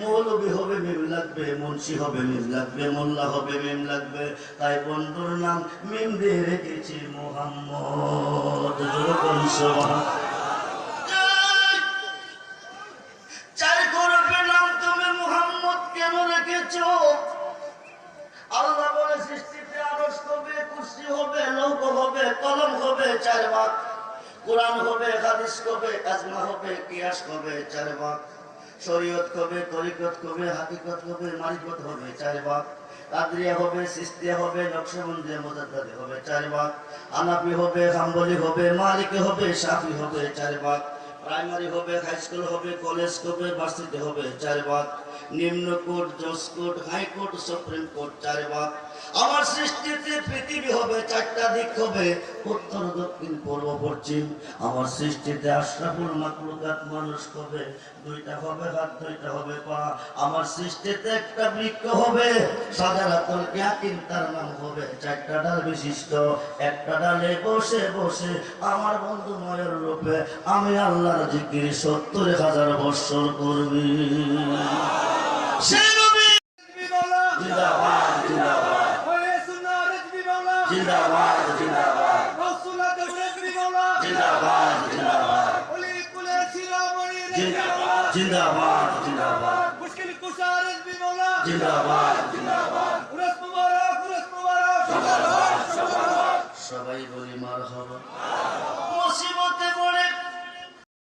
মৌলবী হবে মিম লাগবে, মুন্সি হবে মিম লাগবে, মোল্লা হবে মিম লাগবে। তাই বন্ধুর নাম মিম দিয়ে রেখেছি মোহাম্মদ। কেন রেখেছো? আল্লাহ বলে সৃষ্টিতে আরস হবে, কুর্সি হবে, লৌহ হবে, কলম হবে, চার ভাগ। কোরআন হবে, হাদিস হবে, আজমা হবে, কিয়াস হবে, চার ভাগ। শরীয়ত হবে তরিকত হবে হাকিকত হবে মারিফত হবে চার ভাগ। কাদরিয়া হবে, সিস্তিয়া হবে, নকশবন্দি, মোজাদ্দাদি হবে চার ভাগ। আনাপি হবে, হাম্বলি হবে, মালিকি হবে সাফি হবে চার ভাগ। প্রাইমারি হবে, হাই স্কুল হবে, কলেজ হবে, ভার্সিটি হবে চার ভাগ। নিম্ন কোর্ট, জজ কোর্ট হাইকোর্ট সুপ্রিম কোর্ট চার ভাগ। আমার সৃষ্টিতে পৃথিবী হবে, চারটা দিক হবে, উত্তর, দক্ষিণ পশ্চিম আমার সৃষ্টিতে আশরাফুল মাকলুকাত মানুষ হবে। দুইটা হবে হাত দুইটা হবে পা। আমার সৃষ্টিতে একটা বৃক্ষ হবে। সাজারাতল জ্ঞাতিন তার নাম হবে। চারটা ডাল বিশিষ্ট। একটা ডালে বসে বসে আমার বন্ধু ময়ের রূপে আমি আল্লাহর জিকির সত্তর হাজার বৎসর করবি। সে নবী জিন্দাবাদ। জিন্দাবাদ জিন্দাবাদ জিন্দাবাদ জিন্দাবাদ। जिंदाबाद जिंदाबाद मुश्किल कुशार हिजबी मौला जिंदाबाद जिंदाबाद उरस मुबारक उरस मुबारक जिंदाबाद जिंदाबाद সবাই বলি মারহাবা